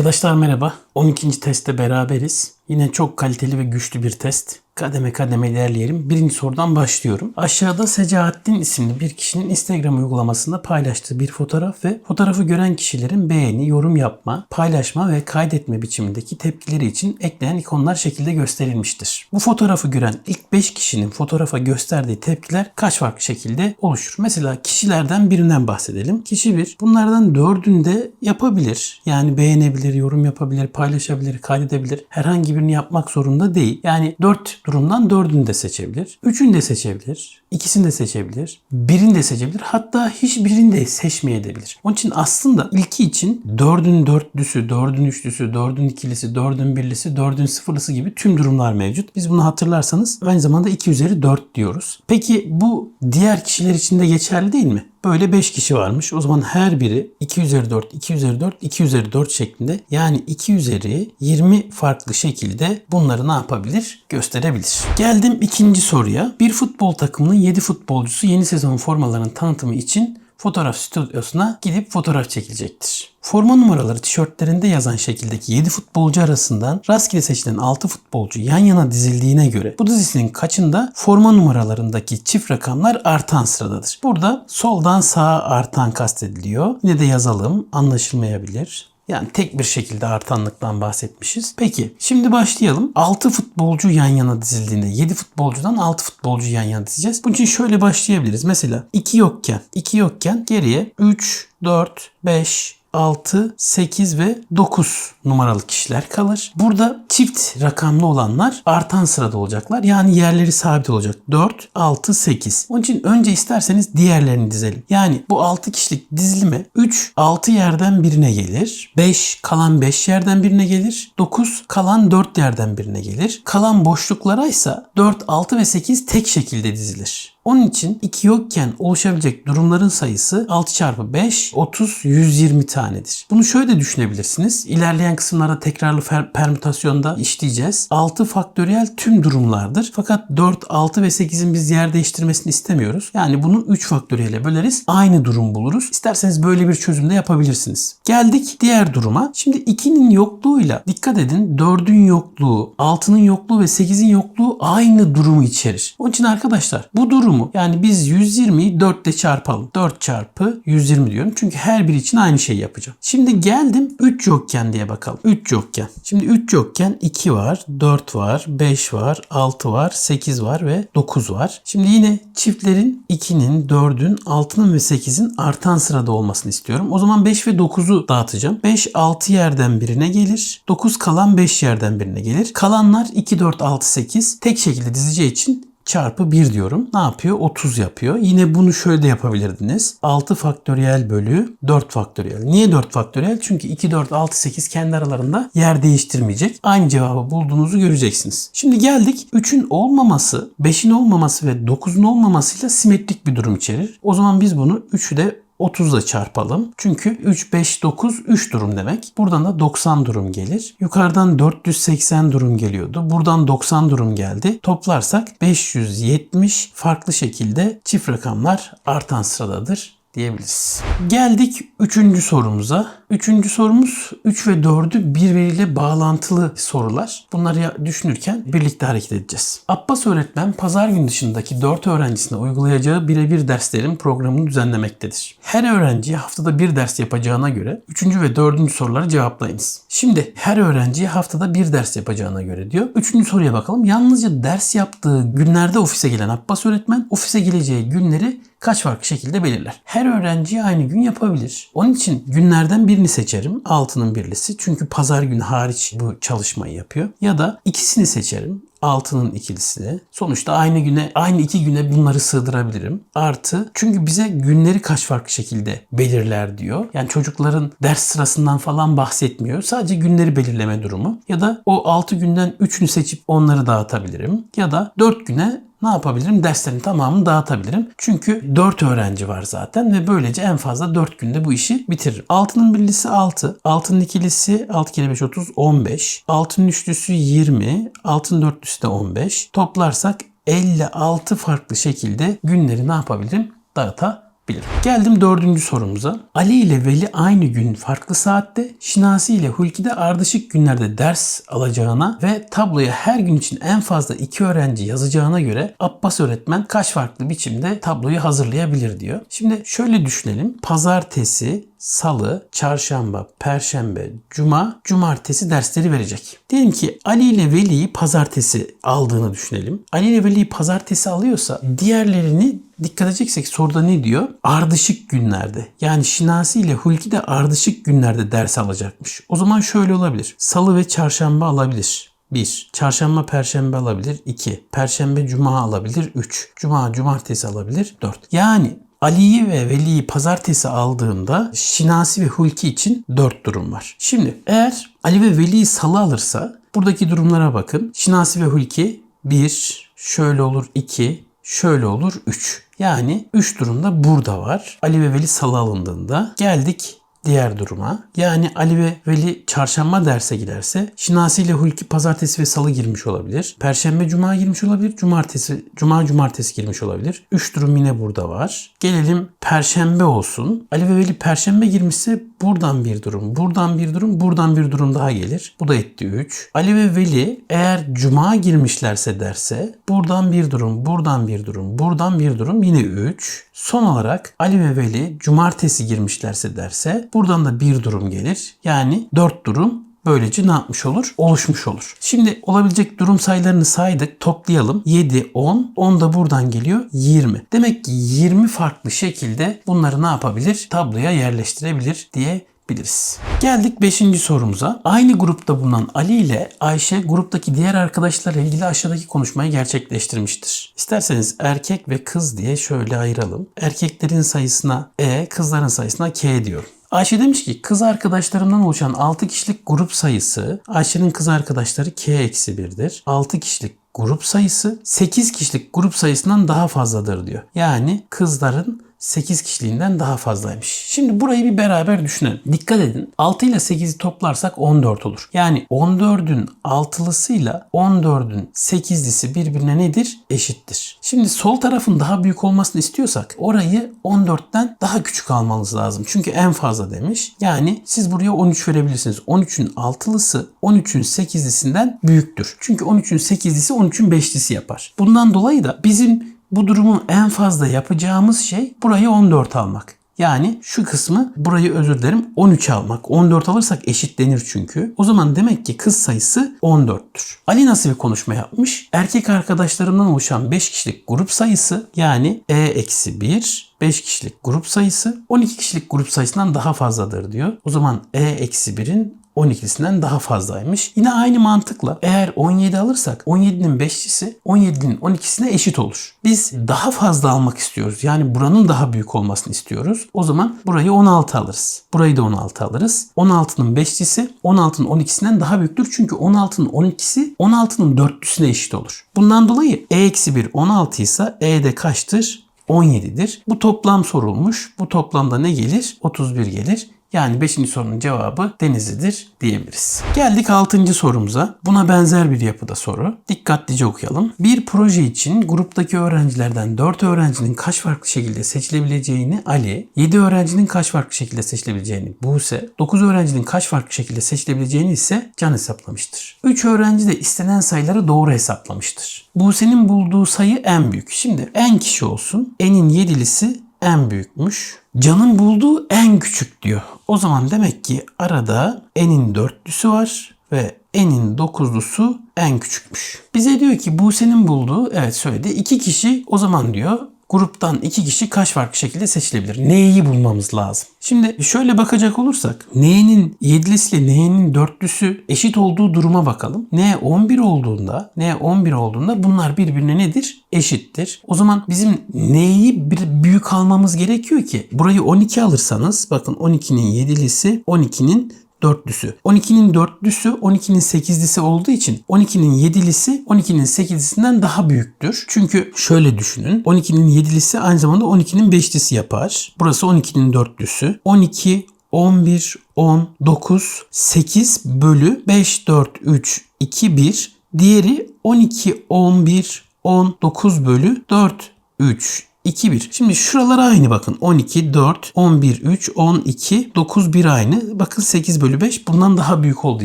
Arkadaşlar merhaba. 12. testte beraberiz. Yine çok kaliteli ve güçlü bir test. Kademe kademe ilerleyelim. Birinci sorudan başlıyorum. Aşağıda Secahattin isimli bir kişinin Instagram uygulamasında paylaştığı bir fotoğraf ve fotoğrafı gören kişilerin beğeni, yorum yapma, paylaşma ve kaydetme biçimindeki tepkileri için eklenen ikonlar şekilde gösterilmiştir. Bu fotoğrafı gören ilk 5 kişinin fotoğrafa gösterdiği tepkiler kaç farklı şekilde oluşur? Mesela kişilerden birinden bahsedelim. Kişi bir bunlardan dördünde yapabilir. Yani beğenebilir, yorum yapabilir, paylaşabilir, kaydedebilir. Herhangi birini yapmak zorunda değil. Yani 4 durumdan 4'ünü de seçebilir. 3'ünü de seçebilir. ikisini de seçebilir. Birini de seçebilir. Hatta hiçbirini de seçmeyebilir. Onun için aslında ilki için 4'ün dörtlüsü, 4'ün üçlüsü, 4'ün ikilisi, 4'ün birlisi, 4'ün sıfırlısı gibi tüm durumlar mevcut. Biz bunu hatırlarsanız aynı zamanda 2 üzeri 4 diyoruz. Peki bu diğer kişiler için de geçerli değil mi? Böyle 5 kişi varmış. O zaman her biri 2 üzeri 4, 2 üzeri 4, 2 üzeri 4 şeklinde yani 2 üzeri 20 farklı şekilde bunları ne yapabilir? Gösterebilir. Geldim ikinci soruya. Bir futbol takımının 7 futbolcusu yeni sezon formalarının tanıtımı için fotoğraf stüdyosuna gidip fotoğraf çekilecektir. Forma numaraları tişörtlerinde yazan şekildeki 7 futbolcu arasından rastgele seçilen 6 futbolcu yan yana dizildiğine göre bu dizisinin kaçında forma numaralarındaki çift rakamlar artan sıradadır. Burada soldan sağa artan kastediliyor. Yine de yazalım anlaşılmayabilir. Yani tek bir şekilde artanlıktan bahsetmişiz. Peki şimdi başlayalım. 6 futbolcu yan yana dizildiğinde 7 futbolcudan 6 futbolcu yan yana dizeceğiz. Bunun için şöyle başlayabiliriz. Mesela 2 yokken 2 yokken geriye 3, 4, 5, 6, 8 ve 9 numaralı kişiler kalır. Burada çift rakamlı olanlar artan sırada olacaklar. Yani yerleri sabit olacak. 4, 6, 8. Onun için önce isterseniz diğerlerini dizelim. Yani bu 6 kişilik dizilime 3, 6 yerden birine gelir. 5, kalan 5 yerden birine gelir. 9, kalan 4 yerden birine gelir. Kalan boşluklara ise 4, 6 ve 8 tek şekilde dizilir. Onun için 2 yokken oluşabilecek durumların sayısı 6 çarpı 5, 30, 120 tanedir. Bunu şöyle düşünebilirsiniz. İlerleyen kısımlarda tekrarlı permütasyonda işleyeceğiz. 6 faktöriyel tüm durumlardır. Fakat 4, 6 ve 8'in biz yer değiştirmesini istemiyoruz. Yani bunu 3 faktöriyele böleriz. Aynı durum buluruz. İsterseniz böyle bir çözüm de yapabilirsiniz. Geldik diğer duruma. Şimdi 2'nin yokluğuyla dikkat edin 4'ün yokluğu, 6'nın yokluğu ve 8'in yokluğu aynı durumu içerir. Onun için arkadaşlar bu durum durumu yani biz 120'yi 4 ile çarpalım. 4 çarpı 120 diyorum. Çünkü her biri için aynı şeyi yapacağım. Şimdi geldim 3 yokken diye bakalım. 3 yokken. Şimdi 3 yokken 2 var, 4 var, 5 var, 6 var, 8 var ve 9 var. Şimdi yine çiftlerin 2'nin, 4'ün, 6'nın ve 8'in artan sırada olmasını istiyorum. O zaman 5 ve 9'u dağıtacağım. 5 6 yerden birine gelir. 9 kalan 5 yerden birine gelir. Kalanlar 2, 4, 6, 8 tek şekilde dizeceği için çarpı 1 diyorum. Ne yapıyor? 30 yapıyor. Yine bunu şöyle de yapabilirdiniz. 6 faktöriyel bölü 4 faktöriyel. Niye 4 faktöriyel? Çünkü 2, 4, 6, 8 kendi aralarında yer değiştirmeyecek. Aynı cevabı bulduğunuzu göreceksiniz. Şimdi geldik 3'ün olmaması, 5'in olmaması ve 9'un olmamasıyla simetrik bir durum içerir. O zaman biz bunu 3'ü de 30 ile çarpalım. Çünkü 3, 5, 9 3 durum demek. Buradan da 90 durum gelir. Yukarıdan 480 durum geliyordu. Buradan 90 durum geldi. Toplarsak 570 farklı şekilde çift rakamlar artan sıradadır diyebiliriz. Geldik üçüncü sorumuza. Üçüncü sorumuz 3 ve 4'ü birbiriyle bağlantılı sorular. Bunları düşünürken birlikte hareket edeceğiz. Abbas öğretmen pazar günü dışındaki 4 öğrencisine uygulayacağı birebir derslerin programını düzenlemektedir. Her öğrenciye haftada bir ders yapacağına göre 3. ve 4. soruları cevaplayınız. Şimdi her öğrenciye haftada bir ders yapacağına göre diyor. Üçüncü soruya bakalım. Yalnızca ders yaptığı günlerde ofise gelen Abbas öğretmen ofise geleceği günleri kaç farklı şekilde belirler. Her öğrenci aynı gün yapabilir. Onun için günlerden birini seçerim. Altının birlisi. Çünkü pazar günü hariç bu çalışmayı yapıyor. Ya da ikisini seçerim altının ikilisini. Sonuçta aynı güne, aynı iki güne bunları sığdırabilirim. Artı çünkü bize günleri kaç farklı şekilde belirler diyor. Yani çocukların ders sırasından falan bahsetmiyor. Sadece günleri belirleme durumu. Ya da o 6 günden 3'ünü seçip onları dağıtabilirim. Ya da 4 güne ne yapabilirim? Derslerin tamamını dağıtabilirim. Çünkü 4 öğrenci var zaten ve böylece en fazla 4 günde bu işi bitiririm. Altının birlisi 6, altının ikilisi 6 kere 5 30 15, altının üçlüsü 20, altın dörtlüsü de 15. Toplarsak 56 farklı şekilde günleri ne yapabilirim? Dağıtabilirim bilirim. Geldim dördüncü sorumuza. Ali ile Veli aynı gün farklı saatte, Şinasi ile Hulki de ardışık günlerde ders alacağına ve tabloya her gün için en fazla iki öğrenci yazacağına göre Abbas öğretmen kaç farklı biçimde tabloyu hazırlayabilir diyor. Şimdi şöyle düşünelim. Pazartesi, salı, çarşamba, perşembe, cuma, cumartesi dersleri verecek. Diyelim ki Ali ile Veli'yi pazartesi aldığını düşünelim. Ali ile Veli'yi pazartesi alıyorsa diğerlerini dikkat edeceksek soruda ne diyor? Ardışık günlerde. Yani Şinasi ile Hulki de ardışık günlerde ders alacakmış. O zaman şöyle olabilir. Salı ve çarşamba alabilir. 1. Çarşamba, perşembe alabilir. 2. Perşembe, cuma alabilir. 3. Cuma, cumartesi alabilir. 4. Yani Ali'yi ve Veli'yi pazartesi aldığında Şinasi ve Hulki için 4 durum var. Şimdi eğer Ali ve Veli'yi salı alırsa buradaki durumlara bakın. Şinasi ve Hulki 1, şöyle olur 2, şöyle olur 3. Yani 3 durumda burada var. Ali ve Veli salı alındığında geldik diğer duruma. Yani Ali ve Veli çarşamba derse giderse Şinasi ile Hulki pazartesi ve salı girmiş olabilir. Perşembe cuma girmiş olabilir. Cumartesi cuma cumartesi girmiş olabilir. 3 durum yine burada var. Gelelim perşembe olsun. Ali ve Veli perşembe girmişse buradan bir durum, buradan bir durum, buradan bir durum daha gelir. Bu da etti 3. Ali ve Veli eğer cuma girmişlerse derse buradan bir durum, buradan bir durum, buradan bir durum yine 3. Son olarak Ali ve Veli cumartesi girmişlerse derse buradan da bir durum gelir. Yani 4 durum Böylece ne yapmış olur? Oluşmuş olur. Şimdi olabilecek durum sayılarını saydık. Toplayalım. 7, 10. 10 da buradan geliyor. 20. Demek ki 20 farklı şekilde bunları ne yapabilir? Tabloya yerleştirebilir diye biliriz. Geldik 5. sorumuza. Aynı grupta bulunan Ali ile Ayşe gruptaki diğer arkadaşlarla ilgili aşağıdaki konuşmayı gerçekleştirmiştir. İsterseniz erkek ve kız diye şöyle ayıralım. Erkeklerin sayısına E, kızların sayısına K diyorum. Ayşe demiş ki kız arkadaşlarımdan oluşan 6 kişilik grup sayısı Ayşe'nin kız arkadaşları K-1'dir. 6 kişilik grup sayısı 8 kişilik grup sayısından daha fazladır diyor. Yani kızların 8 kişiliğinden daha fazlaymış. Şimdi burayı bir beraber düşünelim. Dikkat edin. 6 ile 8'i toplarsak 14 olur. Yani 14'ün 6'lısıyla 14'ün 8'lisi birbirine nedir? Eşittir. Şimdi sol tarafın daha büyük olmasını istiyorsak orayı 14'ten daha küçük almanız lazım. Çünkü en fazla demiş. Yani siz buraya 13 verebilirsiniz. 13'ün 6'lısı 13'ün 8'lisinden büyüktür. Çünkü 13'ün 8'lisi 13'ün 5'lisi yapar. Bundan dolayı da bizim bu durumu en fazla yapacağımız şey burayı 14 almak. Yani şu kısmı burayı özür dilerim 13 almak. 14 alırsak eşitlenir çünkü. O zaman demek ki kız sayısı 14'tür. Ali nasıl bir konuşma yapmış? Erkek arkadaşlarımdan oluşan 5 kişilik grup sayısı yani E-1 5 kişilik grup sayısı 12 kişilik grup sayısından daha fazladır diyor. O zaman E-1'in 12'sinden daha fazlaymış. Yine aynı mantıkla eğer 17 alırsak 17'nin 5'lisi 17'nin 12'sine eşit olur. Biz daha fazla almak istiyoruz. Yani buranın daha büyük olmasını istiyoruz. O zaman burayı 16 alırız. Burayı da 16 alırız. 16'nın 5'lisi 16'nın 12'sinden daha büyüktür. Çünkü 16'nın 12'si 16'nın 4'lüsüne eşit olur. Bundan dolayı E-1 16 ise E de kaçtır? 17'dir. Bu toplam sorulmuş. Bu toplamda ne gelir? 31 gelir. Yani 5. sorunun cevabı Denizli'dir diyebiliriz. Geldik 6. sorumuza. Buna benzer bir yapıda soru. Dikkatlice okuyalım. Bir proje için gruptaki öğrencilerden 4 öğrencinin kaç farklı şekilde seçilebileceğini Ali, 7 öğrencinin kaç farklı şekilde seçilebileceğini Buse, 9 öğrencinin kaç farklı şekilde seçilebileceğini ise Can hesaplamıştır. 3 öğrenci de istenen sayıları doğru hesaplamıştır. Buse'nin bulduğu sayı en büyük. Şimdi en kişi olsun. N'in 7'lisi en büyükmüş. Can'ın bulduğu en küçük diyor. O zaman demek ki arada n'in dörtlüsü var ve n'in dokuzlusu en küçükmüş. Bize diyor ki Buse'nin bulduğu evet söyledi iki kişi o zaman diyor gruptan iki kişi kaç farklı şekilde seçilebilir? N'yi bulmamız lazım. Şimdi şöyle bakacak olursak N'nin yedilisi ile N'nin dörtlüsü eşit olduğu duruma bakalım. N 11 olduğunda N 11 olduğunda bunlar birbirine nedir? Eşittir. O zaman bizim N'yi bir büyük almamız gerekiyor ki burayı 12 alırsanız bakın 12'nin yedilisi 12'nin dörtlüsü. 12'nin dörtlüsü 12'nin sekizlisi olduğu için 12'nin yedilisi 12'nin sekizlisinden daha büyüktür. Çünkü şöyle düşünün. 12'nin yedilisi aynı zamanda 12'nin beşlisi yapar. Burası 12'nin dörtlüsü. 12, 11, 10, 9, 8 bölü 5, 4, 3, 2, 1. Diğeri 12, 11, 10, 9 bölü 4, 3, 2, 1. Şimdi şuralar aynı bakın. 12, 4, 11, 3, 12, 9, 1 aynı. Bakın 8 bölü 5 bundan daha büyük olduğu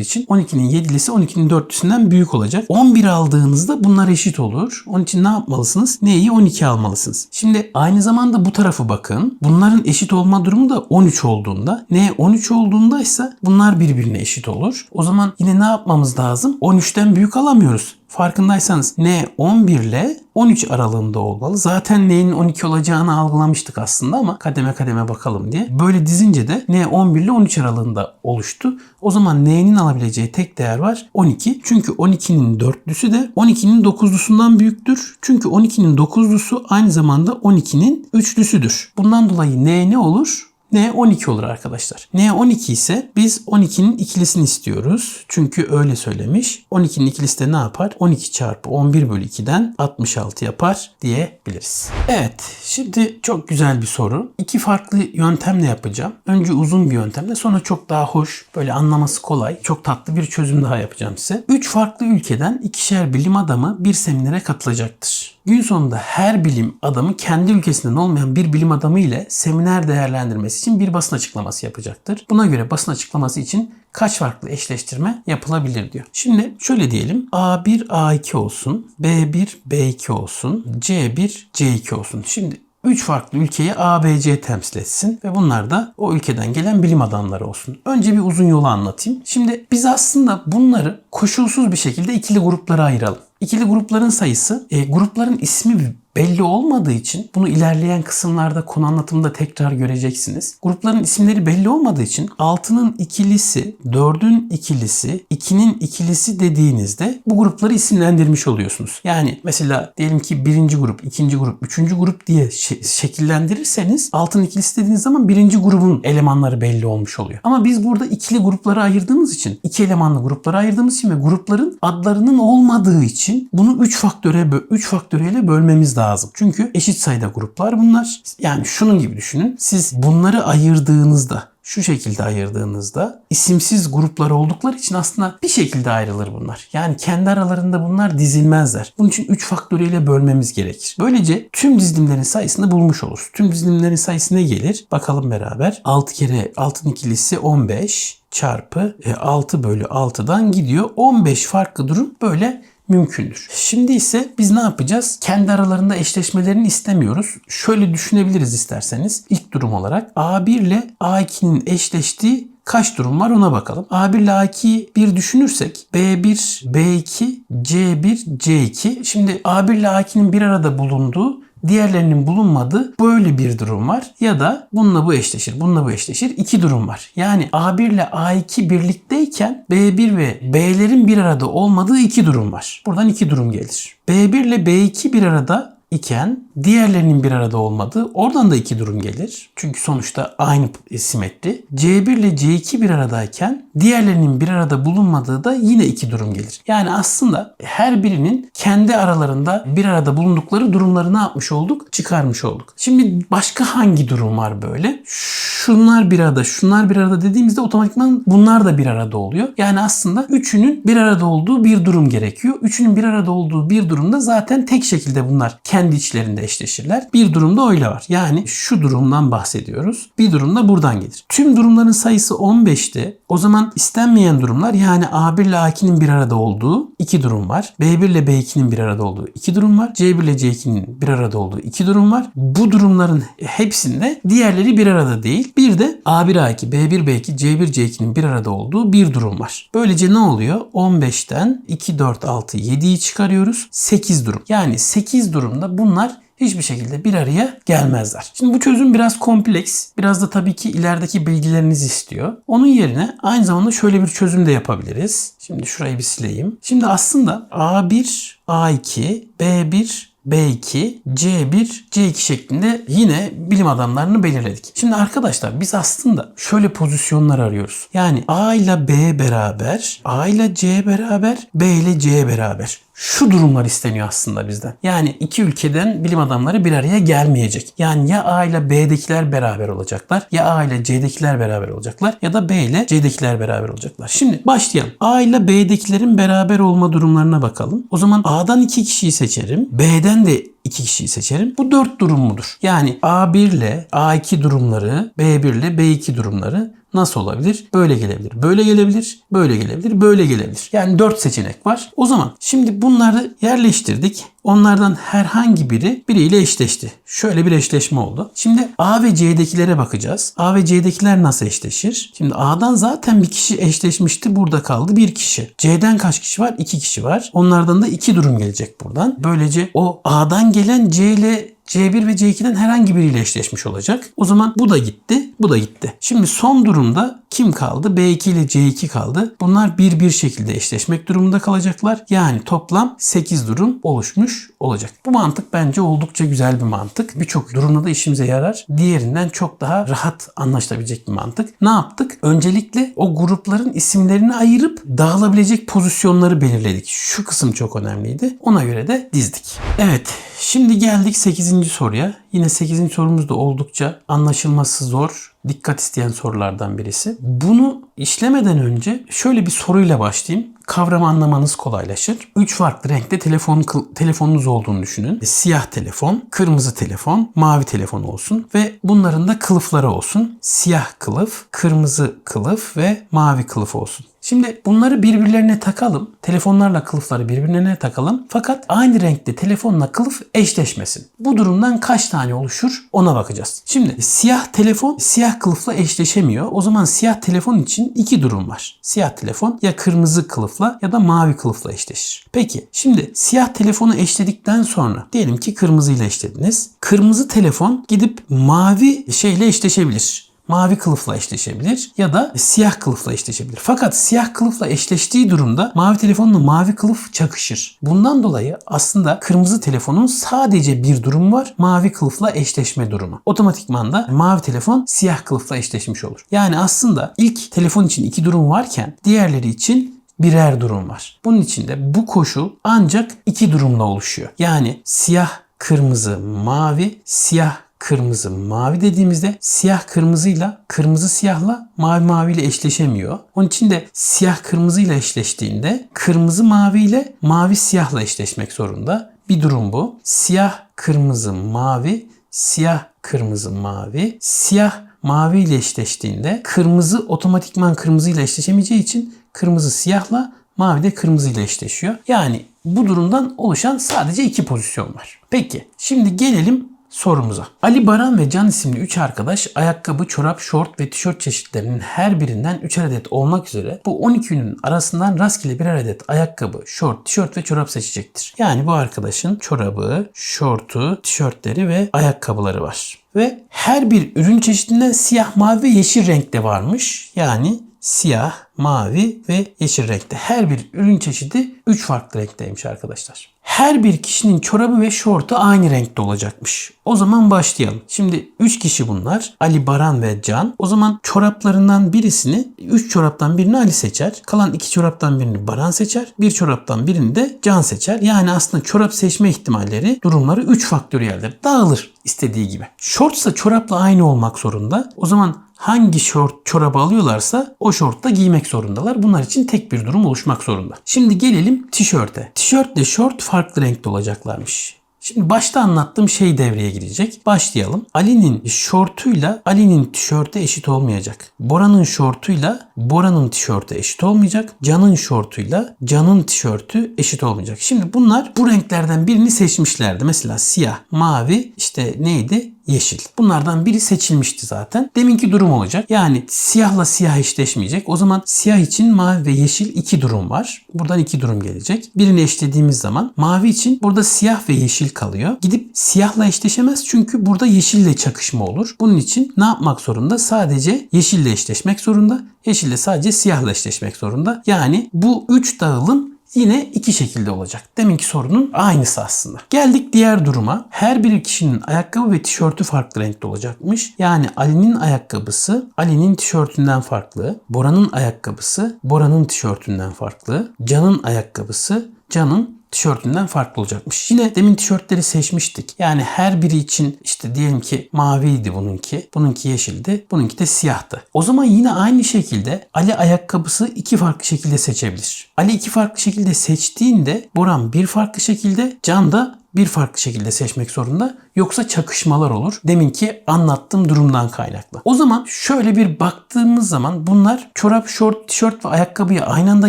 için 12'nin 7'lisi 12'nin 4'lüsünden büyük olacak. 11 aldığınızda bunlar eşit olur. Onun için ne yapmalısınız? Neyi 12 almalısınız. Şimdi aynı zamanda bu tarafı bakın. Bunların eşit olma durumu da 13 olduğunda. Ne 13 olduğunda ise bunlar birbirine eşit olur. O zaman yine ne yapmamız lazım? 13'ten büyük alamıyoruz. Farkındaysanız n 11 ile 13 aralığında olmalı. Zaten n'nin 12 olacağını algılamıştık aslında ama kademe kademe bakalım diye. Böyle dizince de n 11 ile 13 aralığında oluştu. O zaman n'nin alabileceği tek değer var 12. Çünkü 12'nin dörtlüsü de 12'nin dokuzlusundan büyüktür. Çünkü 12'nin dokuzlusu aynı zamanda 12'nin üçlüsüdür. Bundan dolayı n ne olur? N 12 olur arkadaşlar. N 12 ise biz 12'nin ikilisini istiyoruz. Çünkü öyle söylemiş. 12'nin ikilisi de ne yapar? 12 çarpı 11 bölü 2'den 66 yapar diyebiliriz. Evet şimdi çok güzel bir soru. İki farklı yöntemle yapacağım. Önce uzun bir yöntemle sonra çok daha hoş böyle anlaması kolay çok tatlı bir çözüm daha yapacağım size. Üç farklı ülkeden ikişer bilim adamı bir seminere katılacaktır. Gün sonunda her bilim adamı kendi ülkesinden olmayan bir bilim adamı ile seminer değerlendirmesi için bir basın açıklaması yapacaktır. Buna göre basın açıklaması için kaç farklı eşleştirme yapılabilir diyor. Şimdi şöyle diyelim A1 A2 olsun, B1 B2 olsun, C1 C2 olsun. Şimdi 3 farklı ülkeyi ABC temsil etsin ve bunlar da o ülkeden gelen bilim adamları olsun. Önce bir uzun yolu anlatayım. Şimdi biz aslında bunları koşulsuz bir şekilde ikili gruplara ayıralım. İkili grupların sayısı, e, grupların ismi belli olmadığı için bunu ilerleyen kısımlarda konu anlatımında tekrar göreceksiniz. Grupların isimleri belli olmadığı için 6'nın ikilisi, 4'ün ikilisi, 2'nin ikilisi dediğinizde bu grupları isimlendirmiş oluyorsunuz. Yani mesela diyelim ki birinci grup, ikinci grup, üçüncü grup diye şekillendirirseniz 6'nın ikilisi dediğiniz zaman birinci grubun elemanları belli olmuş oluyor. Ama biz burada ikili gruplara ayırdığımız için, iki elemanlı gruplara ayırdığımız için ve grupların adlarının olmadığı için bunu 3 faktöre 3 faktöreyle bölmemiz lazım. Çünkü eşit sayıda gruplar bunlar. Yani şunun gibi düşünün. Siz bunları ayırdığınızda şu şekilde ayırdığınızda isimsiz gruplar oldukları için aslında bir şekilde ayrılır bunlar. Yani kendi aralarında bunlar dizilmezler. Bunun için 3 faktörüyle bölmemiz gerekir. Böylece tüm dizilimlerin sayısını bulmuş oluruz. Tüm dizilimlerin sayısı ne gelir? Bakalım beraber. 6 kere 6'nın ikilisi 15 çarpı 6 e, bölü 6'dan gidiyor. 15 farklı durum böyle mümkündür. Şimdi ise biz ne yapacağız? Kendi aralarında eşleşmelerini istemiyoruz. Şöyle düşünebiliriz isterseniz. İlk durum olarak A1 ile A2'nin eşleştiği kaç durum var ona bakalım. A1 ile A2'yi bir düşünürsek B1, B2, C1, C2. Şimdi A1 ile A2'nin bir arada bulunduğu diğerlerinin bulunmadığı böyle bir durum var. Ya da bununla bu eşleşir, bununla bu eşleşir. İki durum var. Yani A1 ile A2 birlikteyken B1 ve B'lerin bir arada olmadığı iki durum var. Buradan iki durum gelir. B1 ile B2 bir arada iken diğerlerinin bir arada olmadığı oradan da iki durum gelir. Çünkü sonuçta aynı simetri. C1 ile C2 bir aradayken diğerlerinin bir arada bulunmadığı da yine iki durum gelir. Yani aslında her birinin kendi aralarında bir arada bulundukları durumları ne yapmış olduk? Çıkarmış olduk. Şimdi başka hangi durum var böyle? Şunlar bir arada, şunlar bir arada dediğimizde otomatikman bunlar da bir arada oluyor. Yani aslında üçünün bir arada olduğu bir durum gerekiyor. Üçünün bir arada olduğu bir durumda zaten tek şekilde bunlar kendi içlerinde eşleşirler. Bir durumda öyle var. Yani şu durumdan bahsediyoruz. Bir durumda buradan gelir. Tüm durumların sayısı 15'ti. O zaman istenmeyen durumlar yani A1 ile A2'nin bir arada olduğu iki durum var. B1 ile B2'nin bir arada olduğu iki durum var. C1 ile C2'nin bir arada olduğu iki durum var. Bu durumların hepsinde diğerleri bir arada değil. Bir de A1 A2, B1 B2, C1 C2'nin bir arada olduğu bir durum var. Böylece ne oluyor? 15'ten 2, 4, 6, 7'yi çıkarıyoruz. 8 durum. Yani 8 durumda bunlar hiçbir şekilde bir araya gelmezler. Şimdi bu çözüm biraz kompleks. Biraz da tabii ki ilerideki bilgilerinizi istiyor. Onun yerine aynı zamanda şöyle bir çözüm de yapabiliriz. Şimdi şurayı bir sileyim. Şimdi aslında A1, A2, B1, B2, C1, C2 şeklinde yine bilim adamlarını belirledik. Şimdi arkadaşlar biz aslında şöyle pozisyonlar arıyoruz. Yani A ile B beraber, A ile C beraber, B ile C beraber şu durumlar isteniyor aslında bizden. Yani iki ülkeden bilim adamları bir araya gelmeyecek. Yani ya A ile B'dekiler beraber olacaklar ya A ile C'dekiler beraber olacaklar ya da B ile C'dekiler beraber olacaklar. Şimdi başlayalım. A ile B'dekilerin beraber olma durumlarına bakalım. O zaman A'dan iki kişiyi seçerim. B'den de iki kişiyi seçerim. Bu dört durum mudur? Yani A1 ile A2 durumları, B1 ile B2 durumları nasıl olabilir? Böyle gelebilir, böyle gelebilir, böyle gelebilir, böyle gelebilir. Yani dört seçenek var. O zaman şimdi bunları yerleştirdik. Onlardan herhangi biri biriyle eşleşti. Şöyle bir eşleşme oldu. Şimdi A ve C'dekilere bakacağız. A ve C'dekiler nasıl eşleşir? Şimdi A'dan zaten bir kişi eşleşmişti. Burada kaldı bir kişi. C'den kaç kişi var? İki kişi var. Onlardan da iki durum gelecek buradan. Böylece o A'dan gelen C ile C1 ve C2'den herhangi biriyle eşleşmiş olacak. O zaman bu da gitti, bu da gitti. Şimdi son durumda kim kaldı? B2 ile C2 kaldı. Bunlar bir bir şekilde eşleşmek durumunda kalacaklar. Yani toplam 8 durum oluşmuş olacak. Bu mantık bence oldukça güzel bir mantık. Birçok durumda da işimize yarar. Diğerinden çok daha rahat anlaşılabilecek bir mantık. Ne yaptık? Öncelikle o grupların isimlerini ayırıp dağılabilecek pozisyonları belirledik. Şu kısım çok önemliydi. Ona göre de dizdik. Evet, şimdi geldik 8. soruya. Yine 8. sorumuz da oldukça anlaşılması zor, dikkat isteyen sorulardan birisi. Bunu işlemeden önce şöyle bir soruyla başlayayım. Kavramı anlamanız kolaylaşır. 3 farklı renkte telefon telefonunuz olduğunu düşünün. Siyah telefon, kırmızı telefon, mavi telefon olsun ve bunların da kılıfları olsun. Siyah kılıf, kırmızı kılıf ve mavi kılıf olsun. Şimdi bunları birbirlerine takalım. Telefonlarla kılıfları birbirlerine takalım. Fakat aynı renkte telefonla kılıf eşleşmesin. Bu durumdan kaç tane oluşur ona bakacağız. Şimdi siyah telefon siyah kılıfla eşleşemiyor. O zaman siyah telefon için iki durum var. Siyah telefon ya kırmızı kılıfla ya da mavi kılıfla eşleşir. Peki şimdi siyah telefonu eşledikten sonra diyelim ki kırmızı ile eşlediniz. Kırmızı telefon gidip mavi şeyle eşleşebilir mavi kılıfla eşleşebilir ya da siyah kılıfla eşleşebilir. Fakat siyah kılıfla eşleştiği durumda mavi telefonla mavi kılıf çakışır. Bundan dolayı aslında kırmızı telefonun sadece bir durum var. Mavi kılıfla eşleşme durumu. Otomatikman da mavi telefon siyah kılıfla eşleşmiş olur. Yani aslında ilk telefon için iki durum varken diğerleri için birer durum var. Bunun için de bu koşul ancak iki durumla oluşuyor. Yani siyah, kırmızı, mavi, siyah, kırmızı mavi dediğimizde siyah kırmızıyla kırmızı siyahla mavi maviyle eşleşemiyor. Onun için de siyah kırmızıyla eşleştiğinde kırmızı maviyle mavi siyahla eşleşmek zorunda. Bir durum bu. Siyah kırmızı mavi, siyah kırmızı mavi, siyah mavi ile eşleştiğinde kırmızı otomatikman kırmızı ile eşleşemeyeceği için kırmızı siyahla mavi de kırmızı ile eşleşiyor. Yani bu durumdan oluşan sadece iki pozisyon var. Peki şimdi gelelim sorumuza. Ali Baran ve Can isimli 3 arkadaş ayakkabı, çorap, şort ve tişört çeşitlerinin her birinden 3'er adet olmak üzere bu 12 ürünün arasından rastgele birer adet ayakkabı, şort, tişört ve çorap seçecektir. Yani bu arkadaşın çorabı, şortu, tişörtleri ve ayakkabıları var. Ve her bir ürün çeşidinden siyah, mavi ve yeşil renkte varmış. Yani siyah, mavi ve yeşil renkte. Her bir ürün çeşidi 3 farklı renkteymiş arkadaşlar. Her bir kişinin çorabı ve şortu aynı renkte olacakmış. O zaman başlayalım. Şimdi 3 kişi bunlar. Ali, Baran ve Can. O zaman çoraplarından birisini 3 çoraptan birini Ali seçer. Kalan 2 çoraptan birini Baran seçer. Bir çoraptan birini de Can seçer. Yani aslında çorap seçme ihtimalleri durumları 3 faktöriyeldir. Dağılır istediği gibi. Şortsa çorapla aynı olmak zorunda. O zaman hangi şort çorabı alıyorlarsa o şortta giymek zorundalar. Bunlar için tek bir durum oluşmak zorunda. Şimdi gelelim tişörte. Tişörtle şort farklı renkte olacaklarmış. Şimdi başta anlattığım şey devreye girecek. Başlayalım. Ali'nin şortuyla Ali'nin tişörtü eşit olmayacak. Bora'nın şortuyla Bora'nın tişörtü eşit olmayacak. Can'ın şortuyla Can'ın tişörtü eşit olmayacak. Şimdi bunlar bu renklerden birini seçmişlerdi. Mesela siyah, mavi, işte neydi? Yeşil. Bunlardan biri seçilmişti zaten. Deminki durum olacak. Yani siyahla siyah eşleşmeyecek. O zaman siyah için mavi ve yeşil iki durum var. Buradan iki durum gelecek. Birini eşlediğimiz zaman mavi için burada siyah ve yeşil kalıyor. Gidip siyahla eşleşemez çünkü burada yeşille çakışma olur. Bunun için ne yapmak zorunda? Sadece yeşille eşleşmek zorunda. Yeşille sadece siyahla eşleşmek zorunda. Yani bu üç dağılım yine iki şekilde olacak. Deminki sorunun aynısı aslında. Geldik diğer duruma. Her bir kişinin ayakkabı ve tişörtü farklı renkte olacakmış. Yani Ali'nin ayakkabısı Ali'nin tişörtünden farklı. Bora'nın ayakkabısı Bora'nın tişörtünden farklı. Can'ın ayakkabısı Can'ın tişörtünden farklı olacakmış. Yine demin tişörtleri seçmiştik. Yani her biri için işte diyelim ki maviydi bununki. Bununki yeşildi. Bununki de siyahtı. O zaman yine aynı şekilde Ali ayakkabısı iki farklı şekilde seçebilir. Ali iki farklı şekilde seçtiğinde Boran bir farklı şekilde Can da bir farklı şekilde seçmek zorunda yoksa çakışmalar olur. Deminki anlattığım durumdan kaynaklı. O zaman şöyle bir baktığımız zaman bunlar çorap, şort, tişört ve ayakkabıyı aynı anda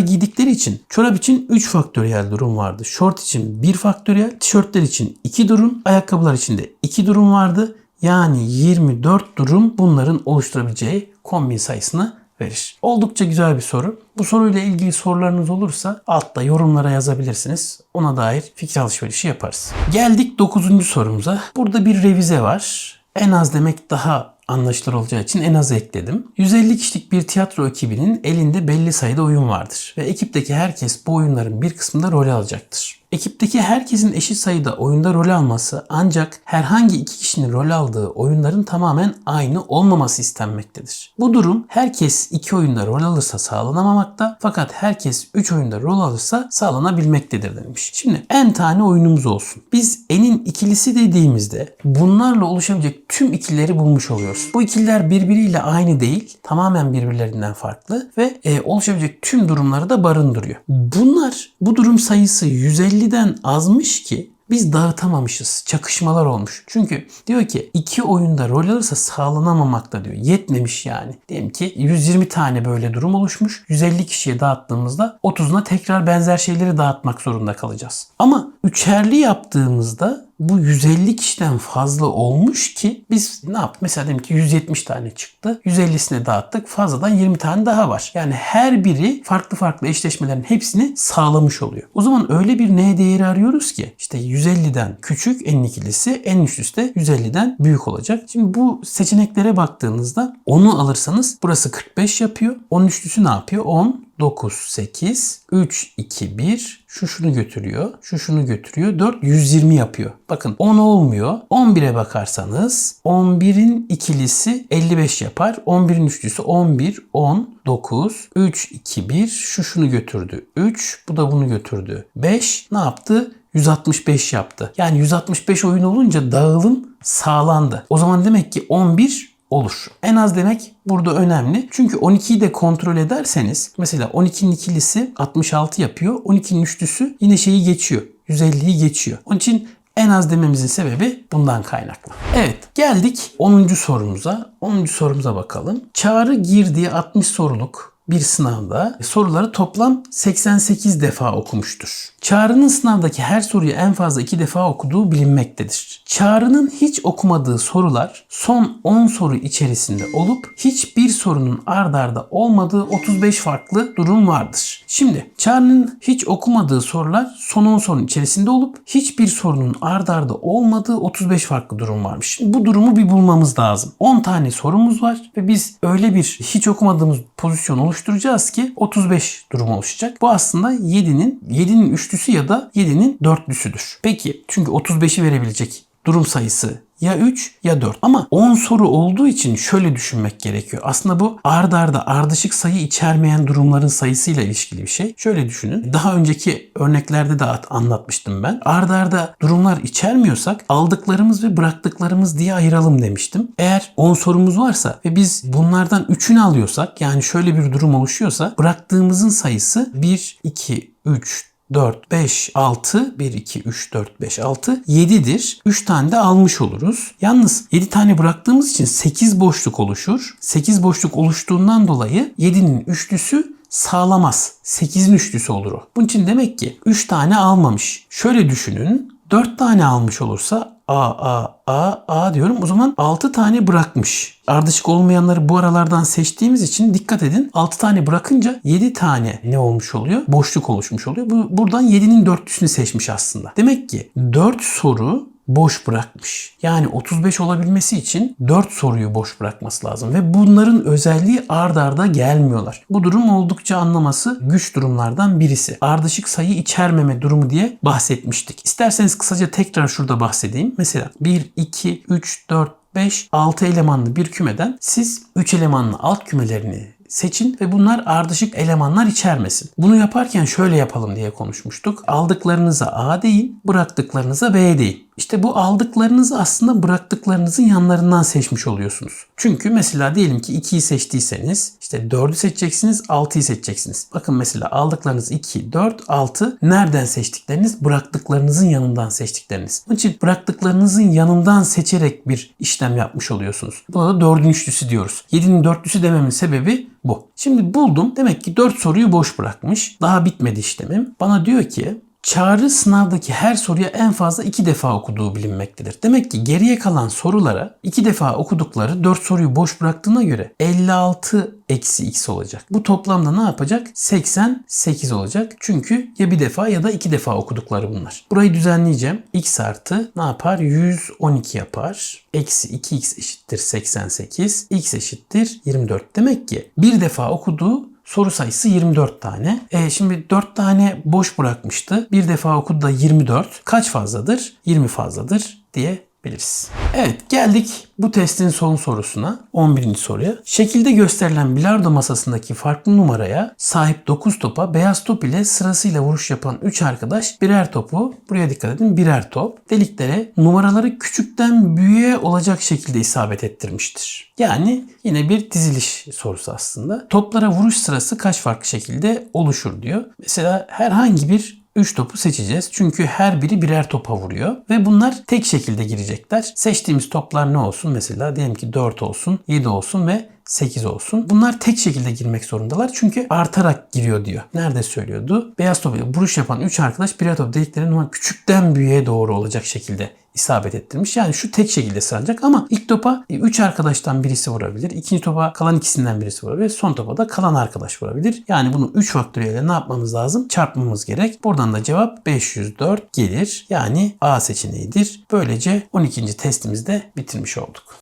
giydikleri için çorap için 3 faktöriyel durum vardı. Şort için 1 faktöriyel, tişörtler için 2 durum, ayakkabılar için de 2 durum vardı. Yani 24 durum bunların oluşturabileceği kombin sayısını verir. Oldukça güzel bir soru. Bu soruyla ilgili sorularınız olursa altta yorumlara yazabilirsiniz. Ona dair fikir alışverişi yaparız. Geldik 9. sorumuza. Burada bir revize var. En az demek daha anlaşılır olacağı için en az ekledim. 150 kişilik bir tiyatro ekibinin elinde belli sayıda oyun vardır ve ekipteki herkes bu oyunların bir kısmında rol alacaktır. Ekipteki herkesin eşit sayıda oyunda rol alması ancak herhangi iki kişinin rol aldığı oyunların tamamen aynı olmaması istenmektedir. Bu durum herkes iki oyunda rol alırsa sağlanamamakta fakat herkes üç oyunda rol alırsa sağlanabilmektedir denilmiş. Şimdi en tane oyunumuz olsun. Biz enin ikilisi dediğimizde bunlarla oluşabilecek tüm ikilileri bulmuş oluyoruz. Bu ikililer birbiriyle aynı değil, tamamen birbirlerinden farklı ve e, oluşabilecek tüm durumları da barındırıyor. Bunlar bu durum sayısı 150'den azmış ki biz dağıtamamışız. Çakışmalar olmuş. Çünkü diyor ki iki oyunda rol alırsa sağlanamamakta diyor. Yetmemiş yani. Diyelim ki 120 tane böyle durum oluşmuş. 150 kişiye dağıttığımızda 30'una tekrar benzer şeyleri dağıtmak zorunda kalacağız. Ama üçerli yaptığımızda bu 150 kişiden fazla olmuş ki biz ne yaptık? Mesela diyelim ki 170 tane çıktı. 150'sine dağıttık. Fazladan 20 tane daha var. Yani her biri farklı farklı eşleşmelerin hepsini sağlamış oluyor. O zaman öyle bir n değeri arıyoruz ki işte 150'den küçük en ikilisi en üçlüsü de 150'den büyük olacak. Şimdi bu seçeneklere baktığınızda 10'u alırsanız burası 45 yapıyor. 10 üçlüsü ne yapıyor? 10, 9, 8, 3, 2, 1. Şu şunu götürüyor. Şu şunu götürüyor. 4, 120 yapıyor. Bakın 10 olmuyor. 11'e bakarsanız 11'in ikilisi 55 yapar. 11'in üçlüsü 11, 10, 9, 3, 2, 1. Şu şunu götürdü. 3, bu da bunu götürdü. 5 ne yaptı? 165 yaptı. Yani 165 oyun olunca dağılım sağlandı. O zaman demek ki 11 olur. En az demek burada önemli. Çünkü 12'yi de kontrol ederseniz mesela 12'nin ikilisi 66 yapıyor. 12'nin üçlüsü yine şeyi geçiyor. 150'yi geçiyor. Onun için en az dememizin sebebi bundan kaynaklı. Evet geldik 10. sorumuza. 10. sorumuza bakalım. Çağrı girdiği 60 soruluk bir sınavda soruları toplam 88 defa okumuştur. Çağrı'nın sınavdaki her soruyu en fazla 2 defa okuduğu bilinmektedir. Çağrı'nın hiç okumadığı sorular son 10 soru içerisinde olup hiçbir sorunun ardarda olmadığı 35 farklı durum vardır. Şimdi Çağrı'nın hiç okumadığı sorular son 10 sorunun içerisinde olup hiçbir sorunun ardarda olmadığı 35 farklı durum varmış. Bu durumu bir bulmamız lazım. 10 tane sorumuz var ve biz öyle bir hiç okumadığımız pozisyon oluşturacağız ki 35 durum oluşacak. Bu aslında 7'nin 7'nin üçlüsü ya da 7'nin dörtlüsüdür. Peki çünkü 35'i verebilecek durum sayısı ya 3 ya 4. Ama 10 soru olduğu için şöyle düşünmek gerekiyor. Aslında bu ard arda ardışık sayı içermeyen durumların sayısıyla ilişkili bir şey. Şöyle düşünün. Daha önceki örneklerde de anlatmıştım ben. Ard arda durumlar içermiyorsak aldıklarımız ve bıraktıklarımız diye ayıralım demiştim. Eğer 10 sorumuz varsa ve biz bunlardan 3'ünü alıyorsak yani şöyle bir durum oluşuyorsa bıraktığımızın sayısı 1, 2, 3, 4, 5, 6, 1, 2, 3, 4, 5, 6, 7'dir. 3 tane de almış oluruz. Yalnız 7 tane bıraktığımız için 8 boşluk oluşur. 8 boşluk oluştuğundan dolayı 7'nin üçlüsü sağlamaz. 8'in üçlüsü olur o. Bunun için demek ki 3 tane almamış. Şöyle düşünün. 4 tane almış olursa A, A, A, A diyorum. O zaman 6 tane bırakmış. Ardışık olmayanları bu aralardan seçtiğimiz için dikkat edin. 6 tane bırakınca 7 tane ne olmuş oluyor? Boşluk oluşmuş oluyor. Bu, buradan 7'nin dörtlüsünü seçmiş aslında. Demek ki 4 soru boş bırakmış. Yani 35 olabilmesi için 4 soruyu boş bırakması lazım ve bunların özelliği ard arda gelmiyorlar. Bu durum oldukça anlaması güç durumlardan birisi. Ardışık sayı içermeme durumu diye bahsetmiştik. İsterseniz kısaca tekrar şurada bahsedeyim. Mesela 1, 2, 3, 4, 5, 6 elemanlı bir kümeden siz 3 elemanlı alt kümelerini seçin ve bunlar ardışık elemanlar içermesin. Bunu yaparken şöyle yapalım diye konuşmuştuk. Aldıklarınıza A deyin, bıraktıklarınıza B deyin. İşte bu aldıklarınızı aslında bıraktıklarınızın yanlarından seçmiş oluyorsunuz. Çünkü mesela diyelim ki 2'yi seçtiyseniz işte 4'ü seçeceksiniz, 6'yı seçeceksiniz. Bakın mesela aldıklarınız 2, 4, 6 nereden seçtikleriniz? Bıraktıklarınızın yanından seçtikleriniz. Onun için bıraktıklarınızın yanından seçerek bir işlem yapmış oluyorsunuz. Buna da dördün üçlüsü diyoruz. 7'nin dörtlüsü dememin sebebi bu. Şimdi buldum. Demek ki 4 soruyu boş bırakmış. Daha bitmedi işlemim. Bana diyor ki Çağrı sınavdaki her soruya en fazla iki defa okuduğu bilinmektedir. Demek ki geriye kalan sorulara iki defa okudukları 4 soruyu boş bıraktığına göre 56 eksi x olacak. Bu toplamda ne yapacak? 88 olacak. Çünkü ya bir defa ya da iki defa okudukları bunlar. Burayı düzenleyeceğim. x artı ne yapar? 112 yapar. Eksi 2x eşittir 88. x eşittir 24. Demek ki bir defa okuduğu Soru sayısı 24 tane. E şimdi 4 tane boş bırakmıştı. Bir defa okudu da 24. Kaç fazladır? 20 fazladır diye biliriz. Evet geldik bu testin son sorusuna 11. soruya. Şekilde gösterilen bilardo masasındaki farklı numaraya sahip 9 topa beyaz top ile sırasıyla vuruş yapan 3 arkadaş birer topu buraya dikkat edin birer top deliklere numaraları küçükten büyüğe olacak şekilde isabet ettirmiştir. Yani yine bir diziliş sorusu aslında. Toplara vuruş sırası kaç farklı şekilde oluşur diyor. Mesela herhangi bir 3 topu seçeceğiz. Çünkü her biri birer topa vuruyor. Ve bunlar tek şekilde girecekler. Seçtiğimiz toplar ne olsun? Mesela diyelim ki 4 olsun, 7 olsun ve 8 olsun. Bunlar tek şekilde girmek zorundalar. Çünkü artarak giriyor diyor. Nerede söylüyordu? Beyaz top ile vuruş yapan 3 arkadaş birer top deliklerin numara küçükten büyüğe doğru olacak şekilde isabet ettirmiş. Yani şu tek şekilde sıranacak ama ilk topa 3 arkadaştan birisi vurabilir. ikinci topa kalan ikisinden birisi vurabilir. Son topa da kalan arkadaş vurabilir. Yani bunu 3 faktöriyelle ne yapmamız lazım? Çarpmamız gerek. Buradan da cevap 504 gelir. Yani A seçeneğidir. Böylece 12. testimizi de bitirmiş olduk.